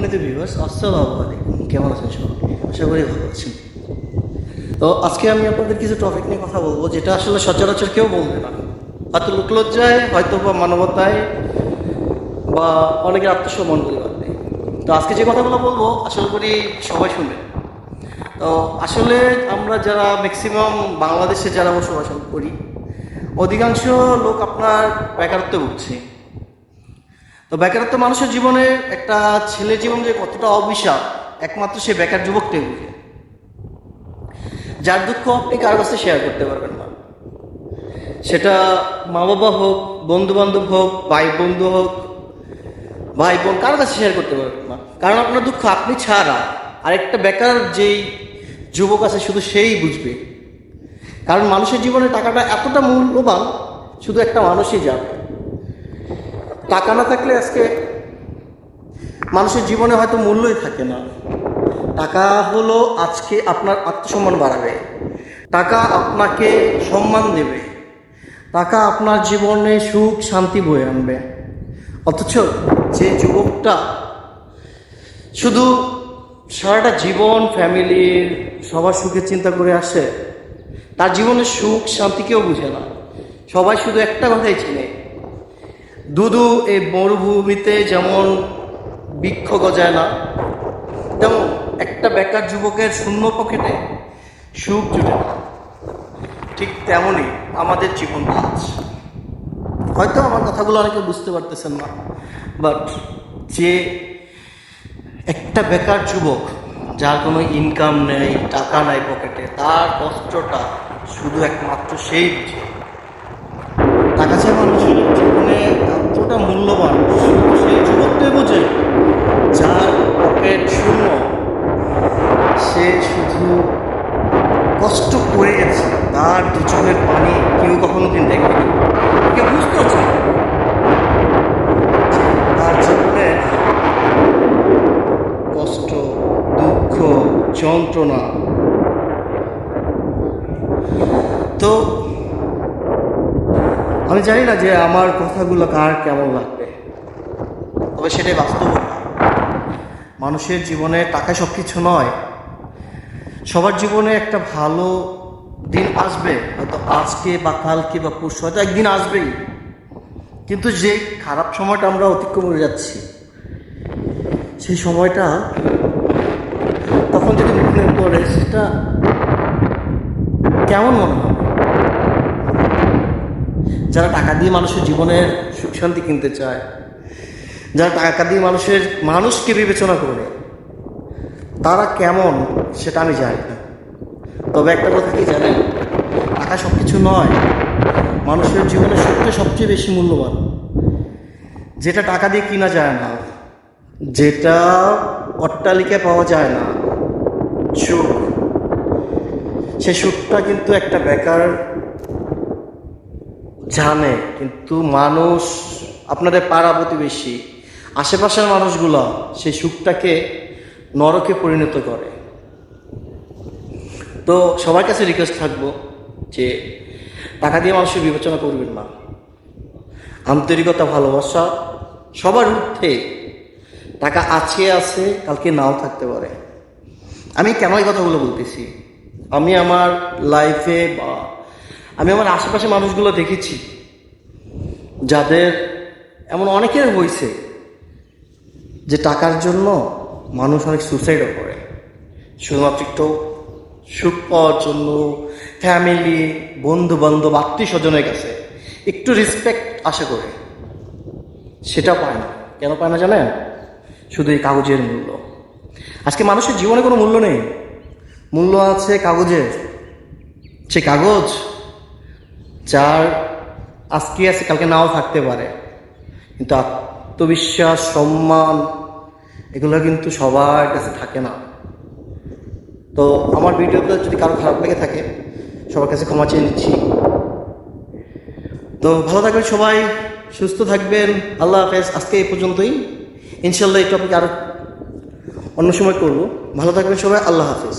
সম্মানিত ভিউয়ার্স আসসালামু আলাইকুম। কেমন আছেন সবাই? আশা করি ভালো আছেন। তো আজকে আমি আপনাদের কিছু টপিক নিয়ে কথা বলব, যেটা আসলে সচরাচর কেউ বলবে না। হয়তো লোকলজ্জায় হয়তো বা মানবতায়, বা অনেকের আত্মসম্মান পরিবারে তো আজকে যে কথাগুলো বলব, আশা করি সবাই শুনবে। তো আসলে আমরা যারা ম্যাক্সিমাম বাংলাদেশে যারা বসবাস করি, অধিকাংশ লোক আপনার বেকারত্বে ভুগছে। তো বেকারত্ব মানুষের জীবনে একটা ছেলে জীবন যে কতটা অভিশাপ একমাত্র সে বেকার যুবকটাই বুঝে। যার দুঃখ আপনি কার কাছে শেয়ার করতে পারবেন না। সেটা মা বাবা হোক বন্ধু বান্ধব হোক ভাই বন্ধু হোক ভাই বোন কার কাছে শেয়ার করতে পারবেন না। কারণ আপনার দুঃখ আপনি ছাড়া, আরেকটা বেকার যেই যুবক আছে শুধু সেই বুঝবে। কারণ মানুষের জীবনে টাকাটা এতটা মূল্যবান, শুধু একটা মানুষই যাবে টাকা না থাকলে আজকে মানুষের জীবনে হয়তো মূল্যই থাকে না। টাকা হলো আজকে আপনার আত্মসম্মান বাড়াবে। টাকা আপনাকে সম্মান দেবে। টাকা আপনার জীবনে সুখ, শান্তি বয়ে আনবে। অথচ যে যুবকটা শুধু সারাটা জীবন ফ্যামিলির সবার সুখের চিন্তা করে আসে, তার জীবনে সুখ, শান্তি কেউ বুঝে না। সবাই শুধু একটা কথাই চিনে দুদু এই মরুভূমিতে যেমন বৃক্ষ গজায় না, তেমন একটা বেকার যুবকের শূন্য পকেটে সুখ জুটে না। ঠিক তেমনই আমাদের জীবন কাজ হয়তো আমার কথাগুলো অনেকে বুঝতে পারতেছেন না বাট যে একটা বেকার যুবক যার কোনো ইনকাম নেই, টাকা নাই পকেটে, তার কষ্টটা শুধু একমাত্র সেই বুঝে টাকা ছাড়া মানুষের জীবনে এতটা মূল্যবান শুধু সেই যুবকটাই বোঝে যার পকেট শূন্য সে শুধু কষ্ট করে গেছে। তার দু চোখের পানি কেউ কখনো দিন দেখেনি। কেউ বুঝতে পারছে না। তার জীবনে কষ্ট, দুঃখ, যন্ত্রণা। তো আমি জানি না যে আমার কথাগুলো কার কেমন লাগবে। তবে সেটাই বাস্তবতা মানুষের জীবনে টাকা সব কিছু নয়। সবার জীবনে একটা ভালো দিন আসবে, হয়তো আজকে বা কালকে বা পরশু, হয়তো একদিন আসবেই। কিন্তু যে খারাপ সময়টা আমরা অতিক্রম করে যাচ্ছি, সেই সময়টা তখন যদি মনে পড়ে সেটা কেমন মনে হবে যারা টাকা দিয়ে মানুষের জীবনের সুখ শান্তি কিনতে চায়, যারা টাকা দিয়ে মানুষের, মানুষকে বিবেচনা করে, তারা কেমন সেটা আমি জানি না। তবে একটা কথা কি জানেন? টাকা সব কিছু নয়, মানুষের জীবনে সুখটা সবচেয়ে বেশি মূল্যবান। যেটা টাকা দিয়ে কিনা যায় না, যেটা অট্টালিকায় পাওয়া যায় না, সুখ। সে সুখটা কিন্তু একটা বেকার জানে, কিন্তু মানুষ, আপনাদের পাড়া প্রতিবেশী, আশেপাশের মানুষগুলো সেই সুখটাকে নরকে পরিণত করে। তো সবার কাছে রিকোয়েস্ট থাকব যে টাকা দিয়ে মানুষের বিবেচনা করবেন না। আন্তরিকতা, ভালোবাসা, সবার ঊর্ধ্বে টাকা আছে আছে, কালকে নাও থাকতে পারে। আমি কেন এই কথাগুলো বলতেছি? আমি আমার লাইফে বা আমি আমার আশেপাশে মানুষগুলো দেখেছি, যাদের এমন অনেকের হয়েছে যে টাকার জন্য মানুষ অনেক সুসাইডও করে শুধুমাত্র একটু সুখ পাওয়ার জন্য ফ্যামিলি বন্ধু বান্ধব আত্মীয় স্বজনের কাছে একটু রেসপেক্ট আশা করে। সেটা পায় না। কেন পায় না জানেন? শুধু এই কাগজের মূল্য। আজকে মানুষের জীবনে কোনো মূল্য নেই। মূল্য আছে কাগজের। সে কাগজ যার আজকে আছে, কালকে নাও থাকতে পারে। কিন্তু আত্মবিশ্বাস, সম্মান, এগুলো কিন্তু সবার কাছে থাকে না। তো আমার ভিডিওটা যদি কারও খারাপ লেগে থাকে, সবার কাছে ক্ষমা চেয়ে নিচ্ছি। তো ভালো থাকবেন সবাই, সুস্থ থাকবেন, আল্লাহ হাফেজ। আজকে এই পর্যন্তই। ইনশাল্লাহ এই টপিক আরও অন্য সময় করব। ভালো থাকবেন সবাই, আল্লাহ হাফেজ।